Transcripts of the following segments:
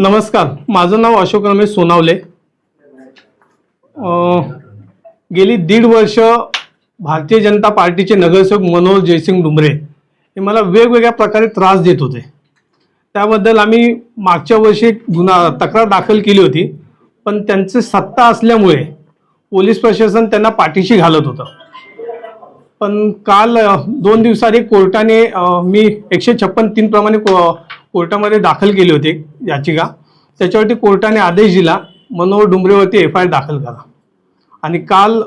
नमस्कार. माझं नाव अशोक रमेश सोनावले. गेली दीड वर्ष भारतीय जनता पार्टीचे नगरसेवक मनोहर जयसिंग डुमरे हे मला वेगवेगळ्या प्रकारे त्रास देत होते. त्याबद्दल आम्ही मागच्या वर्षी गुन्हा तक्रार दाखल केली होती. पण त्यांचे सत्ता असल्यामुळे पोलीस प्रशासन त्यांना पाठीशी घालत होतं. पण काल दोन दिवसाआधी कोर्टाने मी एकशे छप्पन तीन प्रमाणे को- कोर्टामध्ये दाखल केली होती याचिका. त्याच्यावरती कोर्टाने आदेश दिला मनोहर डुंबरेवरती एफ आय आर दाखल करा. आणि काल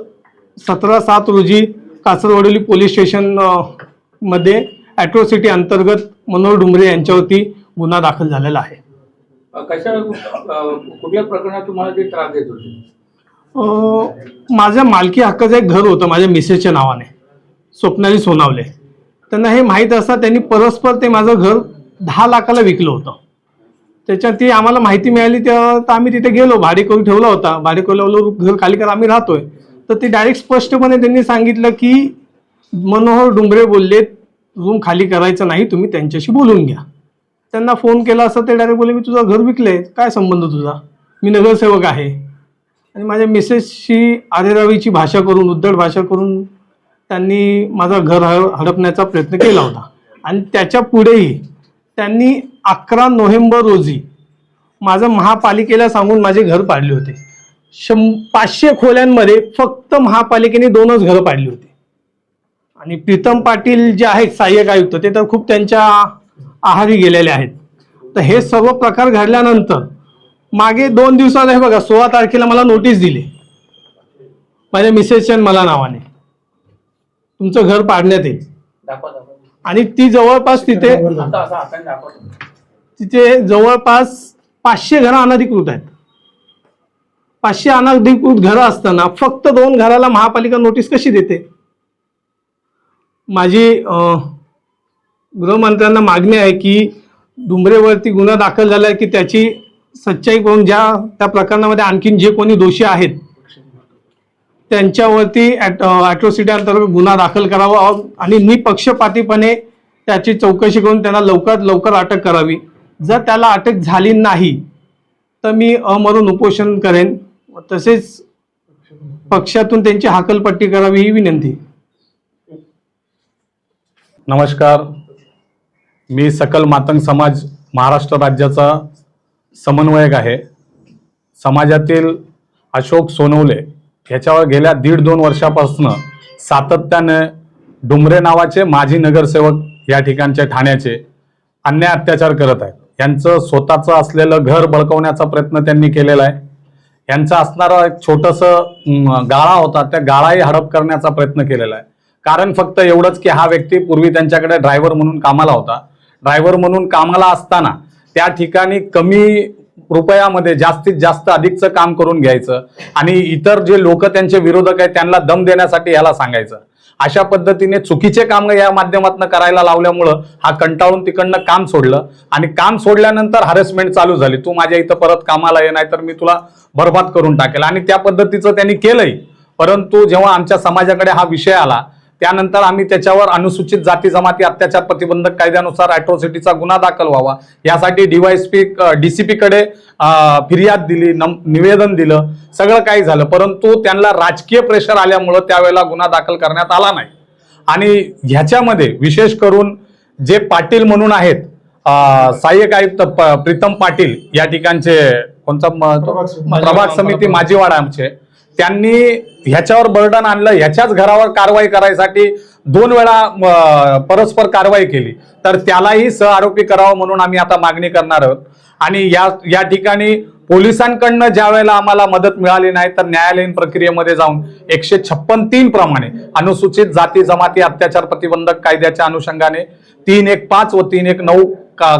सतरा सात रोजी कासरवडोली पोलीस स्टेशन अ, मध्ये ॲट्रॉसिटी अंतर्गत मनोहर डुंबरे यांच्यावरती गुन्हा दाखल झालेला आहे. कशा कुठल्या प्रकरणात तुम्हाला ते त्रास देत होते? माझ्या मालकी हक्काचं एक घर होतं माझ्या मिसेसच्या नावाने. स्वप्नाली सोनावले. त्यांना हे माहीत असता त्यांनी परस्पर ते माझं घर दहा लाखाला विकलं होतं. त्याच्यात ती आम्हाला माहिती मिळाली तेव्हा तर आम्ही तिथे गेलो भाडे करून ठेवला होता. भाडे करून घर खाली कर आम्ही राहतोय. तर ते डायरेक्ट स्पष्टपणे त्यांनी सांगितलं की मनोहर डुंबरे बोलले रूम खाली करायचं नाही तुम्ही त्यांच्याशी बोलून घ्या. त्यांना फोन केला असं ते डायरेक्ट बोलले मी तुझं घर विकलंय काय संबंध तुझा? मी नगरसेवक आहे. आणि माझ्या मिसेसशी आरेरावीची भाषा करून उद्धट भाषा करून त्यांनी माझं घर हड- हडपण्याचा प्रयत्न केला होता. आणि त्याच्या पुढेही त्यांनी अकरा नोव्हेंबर रोजी माझं महापालिकेला सांगून माझे घर पाडले होते. शं पाचशे खोल्यांमध्ये फक्त महापालिकेने दोनच घरं पाडली होती. आणि प्रीतम पाटील जे आहेत सहाय्यक आयुक्त ते तर खूप त्यांच्या आहारी गेलेले आहेत. तर हे सर्व प्रकार घडल्यानंतर मागे दोन दिवसात हे बघा सोळा तारखेला मला नोटीस दिली. माझ्या मिसेसच्या मला नावाने. तुमचं घर पाडण्यात येईल. दाखवा दाखवा. आणि ती जवळपास तिथे आता असं हाताने दाखवा तिथे जवळपास पाचशे घरं अनधिकृत आहेत. पाचशे अनधिकृत घरं असताना फक्त दोन घराला महापालिका नोटीस कशी देते? माझी गृहमंत्र्यांना मागणी आहे की डुंबरेवरती गुन्हा दाखल झाला की त्याची सच्चाई करून ज्या त्या प्रकरणामध्ये आणखीन जे कोणी दोषी आहेत त्यांच्यावरती ॲट्रॉसिटी अंतर्गत गुन्हा दाखल करावा. आणि निपक्षपातीपणे त्याची चौकशी करून त्यांना लवकरात लवकर अटक करावी. जर त्याला अटक झाली नाही तर मी अमरून उपोषण करेन. तसेच पक्षातून त्यांची हाकलपट्टी करावी ही विनंती. नमस्कार. मी सकल मातंग समाज महाराष्ट्र राज्याचा समन्वयक आहे. समाजातील अशोक सोनवले ह्याच्यावर गेल्या दीड दोन वर्षापासून सातत्याने डुमरे नावाचे माजी नगरसेवक या ठिकाणचे ठाण्याचे अन्याय अत्याचार करत आहेत. यांचं स्वतःचं असलेलं घर बळकवण्याचा प्रयत्न त्यांनी केलेला आहे. यांचा असणारा एक छोटंसं गाळा होता. त्या गाळाही हडप करण्याचा प्रयत्न केलेला आहे. कारण फक्त एवढंच की हा व्यक्ती पूर्वी त्यांच्याकडे ड्रायव्हर म्हणून कामाला होता. ड्रायव्हर म्हणून कामाला असताना त्या ठिकाणी कमी रुपयामध्ये जास्तीत जास्त अधिकचं काम करून घ्यायचं आणि इतर जे लोक त्यांचे विरोधक आहेत त्यांना दम देण्यासाठी याला सांगायचं. अशा पद्धतीने चुकीचे काम या माध्यमातून करायला लावल्यामुळं हा कंटाळून तिकडनं काम सोडलं आणि काम सोडल्यानंतर हॅरेसमेंट चालू झाली. तू माझ्या इथं परत कामाला ये नाही तर मी तुला बर्बाद करून टाकेल. आणि त्या पद्धतीचं त्यांनी केलंही परंतु जेव्हा आमच्या समाजाकडे हा विषय आला त्यानंतर आम्ही त्याच्यावर अनुसूचित जाती जमाती अत्याचार प्रतिबंधक कायद्यानुसार अॅट्रॉसिटीचा गुन्हा दाखल व्हावा. यासाठी डीवायसपी डीसीपी कडे अं, फिर्याद दिली नम- निवेदन दिलं. सगळं काही झालं. परंतु त्यांना राजकीय प्रेशर आल्यामुळं त्यावेळेला गुन्हा दाखल करण्यात आला नाही. आणि ह्याच्यामध्ये विशेष करून जे पाटील म्हणून आहेत सहाय्यक आयुक्त प्रीतम पाटील या ठिकाणचे कोणता? प्रभाग समिती. माजीवाडा आमचे त्यांनी ह्याच्यावर बर्डन आणलं ह्याच्याच घरावर कारवाई करायसाठी दोन वेळा परस्पर कारवाई केली. तर त्यालाही सहआरोपी करावं म्हणून आम्ही आता मागणी करणार आहोत. आणि या या ठिकाणी पोलिसांकडनं ज्या वेळेला आम्हाला मदत मिळाली नाही तर न्यायालयीन प्रक्रियेमध्ये जाऊन एकशे छप्पन तीन प्रमाणे अनुसूचित जाती जमाती अत्याचार प्रतिबंधक कायद्याच्या अनुषंगाने तीन एक पाच व तीन एक नऊ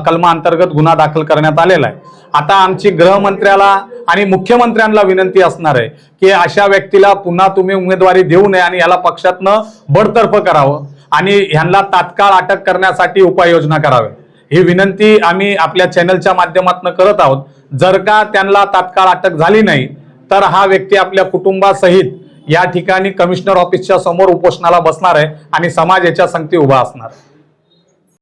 कलमा अंतर्गत गुन्हा दाखल करण्यात आलेला आहे. आता आमची गृहमंत्र्याला आणि मुख्यमंत्र्यांना विनंती असणार आहे की अशा व्यक्तीला पुन्हा तुम्ही उमेदवारी देऊ नये आणि याला पक्षातनं बडतर्फ करावं आणि ह्यांना तात्काळ अटक करण्यासाठी उपाययोजना कराव्या. ही विनंती आम्ही आपल्या चॅनलच्या माध्यमातून करत आहोत. जर का त्यांना तात्काळ अटक झाली नाही तर हा व्यक्ती आपल्या कुटुंबासहित या ठिकाणी कमिशनर ऑफिसच्या समोर उपोषणाला बसणार आहे आणि समाज याच्या संगती उभा असणार.